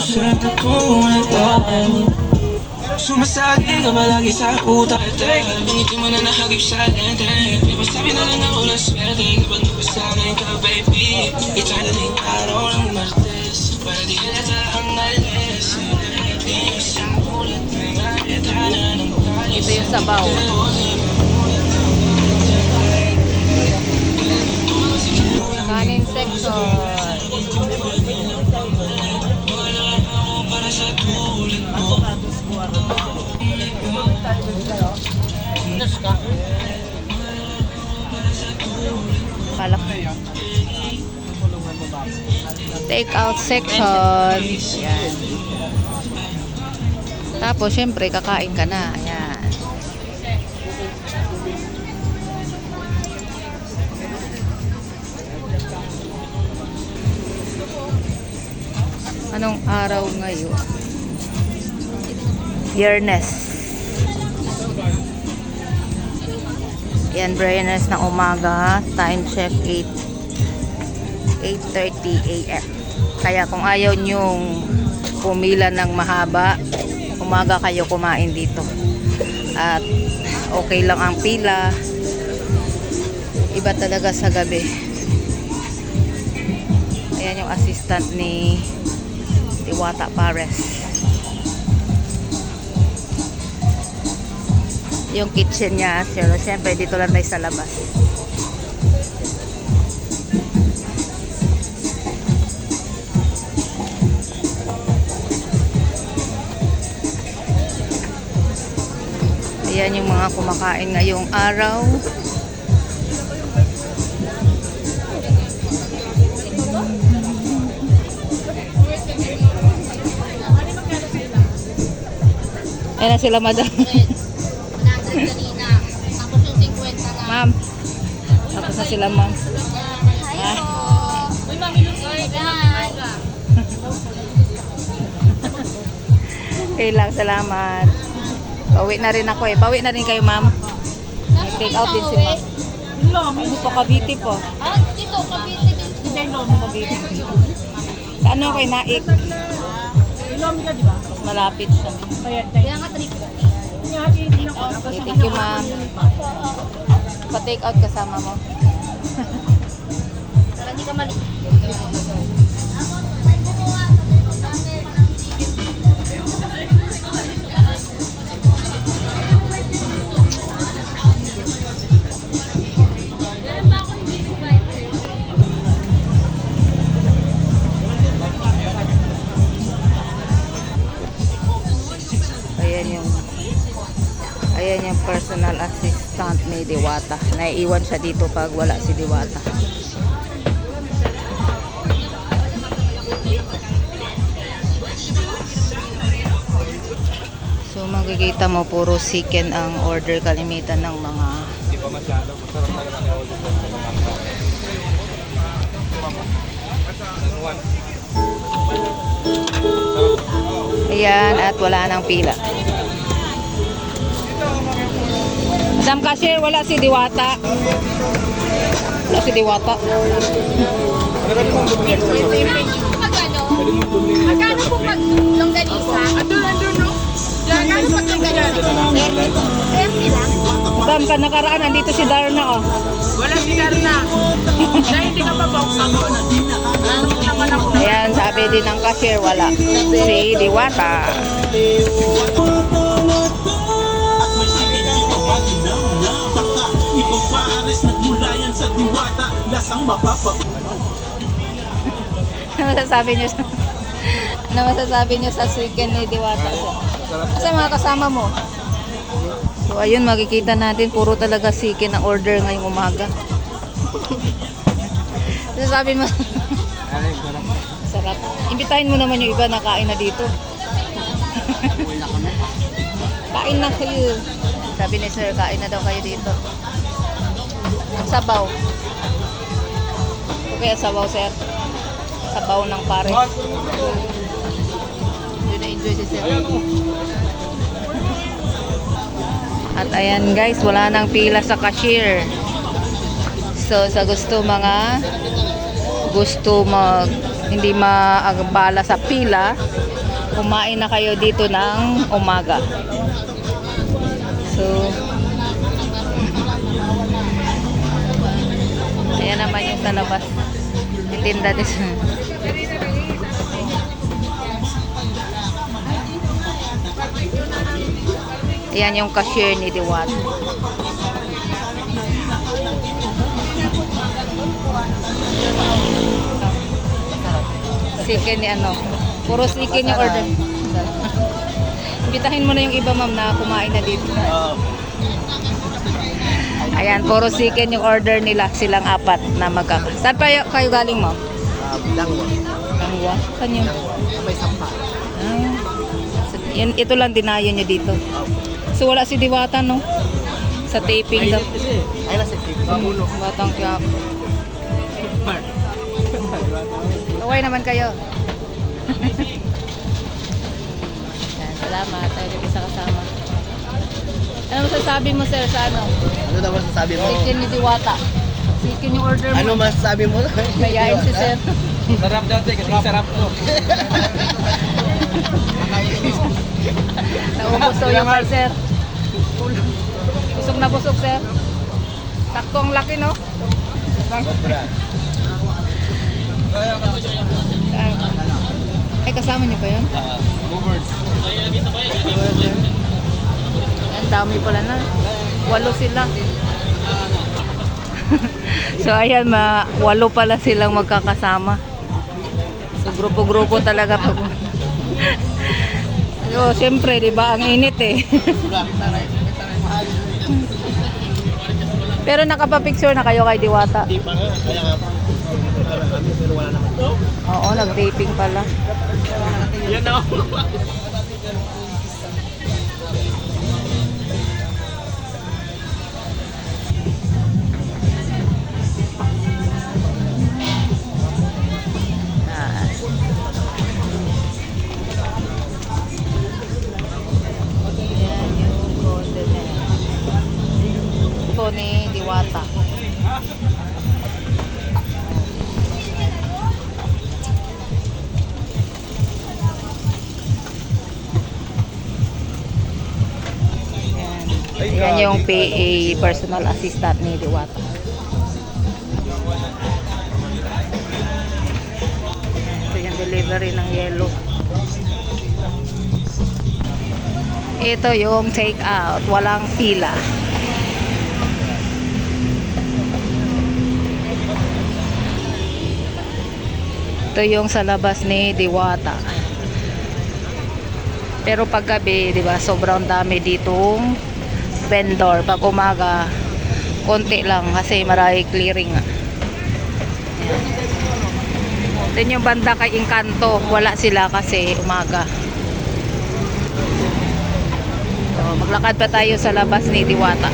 Siyempre kung tayo Sumasagi ka palagi sa utak Hindi mo na nahagip sa lente Di ba sabi na lang ako na swerte Kapag napasanay ka baby? Eternally araw ng Martes. Para di halata ang alis Di mo siyang ulit Nangakita na ng tayo Ito yung sabaw. Section. Ayan. Tapos, syempre, kakain ka na. Ayan. Anong araw ngayon? Biyernes. Yan, Biyernes ng umaga. Time check 8. 8.30 a.m. Kaya kung ayaw nyong pumila ng mahaba, umaga kayo kumain dito. At okay lang ang pila. Iba talaga sa gabi. Ayan yung assistant ni Diwata Pares. Yung kitchen niya, pero syempre dito lang tayo sa labas. Ayan yung mga kumakain ngayong araw. Ayan na sila, madam. kanina. Tapos yung 50 na. ma'am. Tapos na sila, ma'am. Hi. Uy, mami, look. Okay lang, salamat. Pauwi na rin ako eh. Pauwi na rin kayo, ma'am. Take out din si ma'am. Ano po, Cavite po. Ah, dito, Cavite din. Cavite. Sa ano kay Naik? Mas malapit siya. Kaya nga, trip. Okay, thank you, ma'am. Pa-take out kasama mo. Para hindi ka mali. Diwata. Naiiwan siya dito pag wala si Diwata. So magkikita mo puro chicken ang order kalimitan ng mga Hindi pa masyado. Masarap talaga ni Oliver. Ayan, at wala nang pila. Madam Cashier, wala si Diwata. Wala si Diwata. Magkano? Po pag longganisa? Andun, andun, no? Magkano pag longganisa? 30 lang. Madam, ka nakaraan, andito si Darna, oh. Wala si Darna. Dahil hindi ka pa box ako. Naman ako. Ayan, sabi din ng cashier, wala. Si Diwata. Ano masasabi niyo sa... Ano masasabi niyo sa chicken ni Diwata? Kasi mga kasama mo. So ayun, makikita natin puro talaga chicken ang order ngayong umaga. Sasabi mo, sarap. Imbitahin mo naman yung iba na kain na dito. kain na kayo. Sabi ni sir, kain na daw kayo dito. Sabaw. Okay, ang sabaw sir. Sabaw ng pare. Yun na-enjoy si sir. At ayan guys, wala nang pila sa cashier. So sa gusto mga gusto mag hindi maabala sa pila, kumain na kayo dito ng umaga. Sa labas. Yung tinda din. Ayan yung cashier ni Diwat. Sikin ni ano. Puro sikin yung order. Imbitahin mo na yung iba ma'am na kumain na dito. Ayan, puro sikin yung order nila. Silang apat na magkaka. Saan pa kayo galing mo? Langwa. Langwa. Saan yun? May sampa. Ah. So, yun, ito lang dinayo nyo dito. So wala si Diwata no? Sa taping daw. Ay nasa tip. Pamuno. Batang kaya. Kaway naman kayo. Salamat. Tayo isa kasama. Ano masasabi mo sir sa ano? Ano daw masasabi mo? Chicken ni Diwata. Chicken yung order mo. Ano masasabi mo? Mayayain si sir. Sarap dati kasi sarap to. Naubos daw yung kay sir. Busog na busog sir. Sakto ang laki no? Sobra. Ay kasama niyo pa yun? Movers. Ang dami pala na. Walo sila. so ayan, ma walo pala silang magkakasama. So grupo-grupo talaga pag So, syempre, di ba, ang init eh. Pero nakapapicture na kayo kay Diwata. Hindi pa. Kaya nga. Oo, nag-taping pala. Yan na. Ito ni Diwata. Yan. Yan yung PA personal assistant ni Diwata. Ito yung delivery ng yellow. Ito yung take out. Walang pila. Ito yung sa labas ni Diwata. Pero pag gabi, di ba, sobrang dami ditong vendor. Pag umaga, konti lang kasi marami clearing. Then yung banda kay Encanto, wala sila kasi umaga. So, maglakad pa tayo sa labas ni Diwata.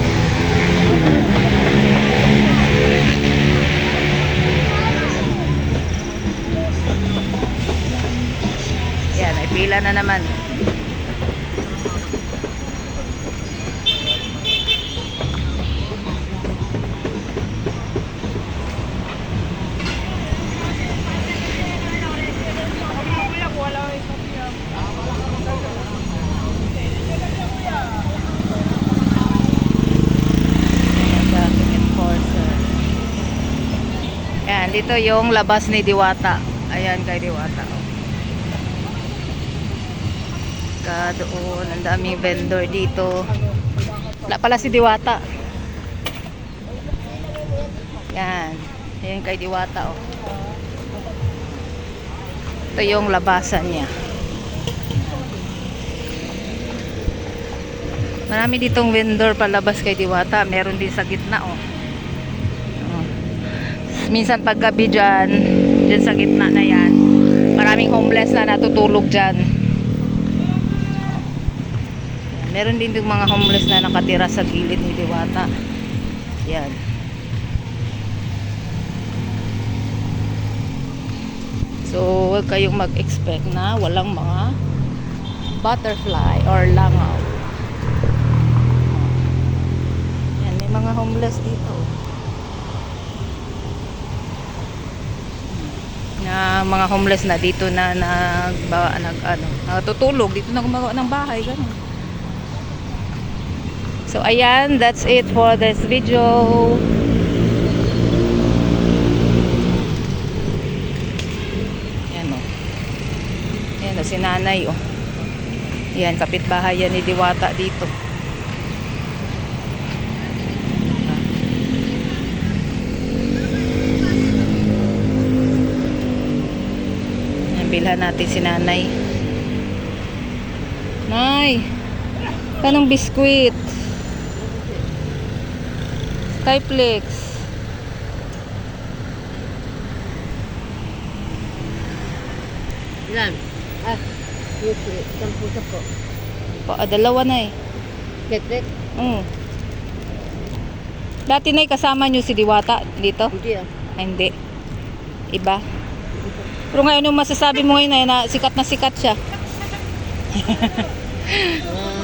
Pila na naman. Traffic enforcer. Yan, dito yung labas ni Diwata. Ayan kay Diwata. oh. Ka doon, ang daming vendor dito. Wala pala si Diwata. Yan. Ayan kay Diwata oh. Ito yung labasan niya. Marami ditong vendor palabas kay Diwata. Meron din sa gitna oh. Oh. Minsan pag gabi dyan, dyan sa gitna na yan, maraming homeless na natutulog dyan. Meron din yung mga homeless na nakatira sa gilid ni Diwata. Yan. So, huwag kayong mag-expect na walang mga butterfly or langaw. Yan, may mga homeless dito. na mga homeless na dito na nag, ba, nag ano, natutulog dito na gumagawa ng bahay ganun. So ayan, that's it for this video. Ayan o. Ayan o, si nanay o. Ayan, kapitbahay yan ni Diwata dito. Ayan, bilhan natin si nanay. Nay, kanong biskwit? Skyflex. Ilan? Ah, yung sampu sa po. Pa, ah, dalawa na eh. Tek-tek? Mm. Dati na kasama nyo si Diwata dito? Hindi ah. Ay, hindi. Iba. Pero ngayon, anong masasabi mo ngayon na, na sikat na sikat siya?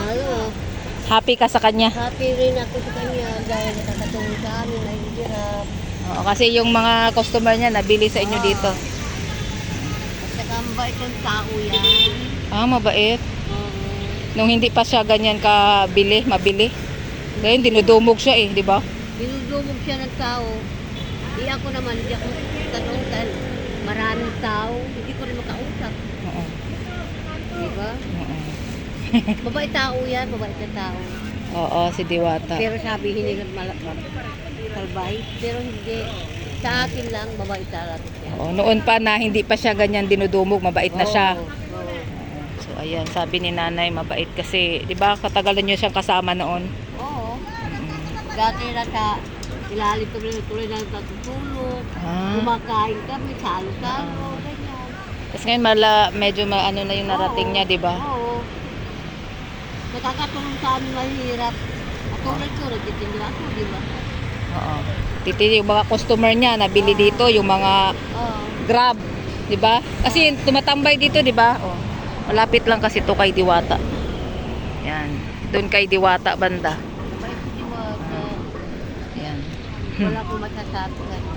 Ah, Happy ka sa kanya? happy rin ako sa kanya dahil nakakatulong sa amin ay hirap. Oo, kasi yung mga customer niya nabili sa inyo dito. At saka ang bait ng tao yan. Ah, mabait. Oo. Nung hindi pa siya ganyan kabili, mabili. Ngayon, dinudumog siya eh, di ba? Dinudumog siya ng tao. Di ako naman, hindi ako tanong dahil maraming tao. Hindi ko rin makausap. Oo. Di ba? Oo. Mabait tao yan, mabait na tao. Oo, si Diwata. Pero sabi, hindi ka malakbab. Kalbay. Pero hindi. Sa akin lang, mabait talaga. Oo, noon pa na hindi pa siya ganyan dinudumog, mabait na siya. Oo, oo. So ayan, sabi ni nanay mabait kasi, 'di ba, katagalan niyo siyang kasama noon. Oo. Dati na sa ilalim tuloy-tuloy na natutulog. Ah. Kumakain kami, salo-salo, ganyan. Tapos ngayon mala, medyo ma, ano na yung narating niya, 'di ba? Oo. Nakakatulong sa amin mahirap. At tulad ko, nagtitinda ako, di ba? Oo. Titi yung mga customer niya nabili dito, yung mga Oo. Grab, 'di ba? Kasi tumatambay dito, 'di ba? Oh. Malapit lang kasi to kay Diwata. Yan. Doon kay Diwata banda. Mabait ko, di ba? Yan. Wala akong masasabi.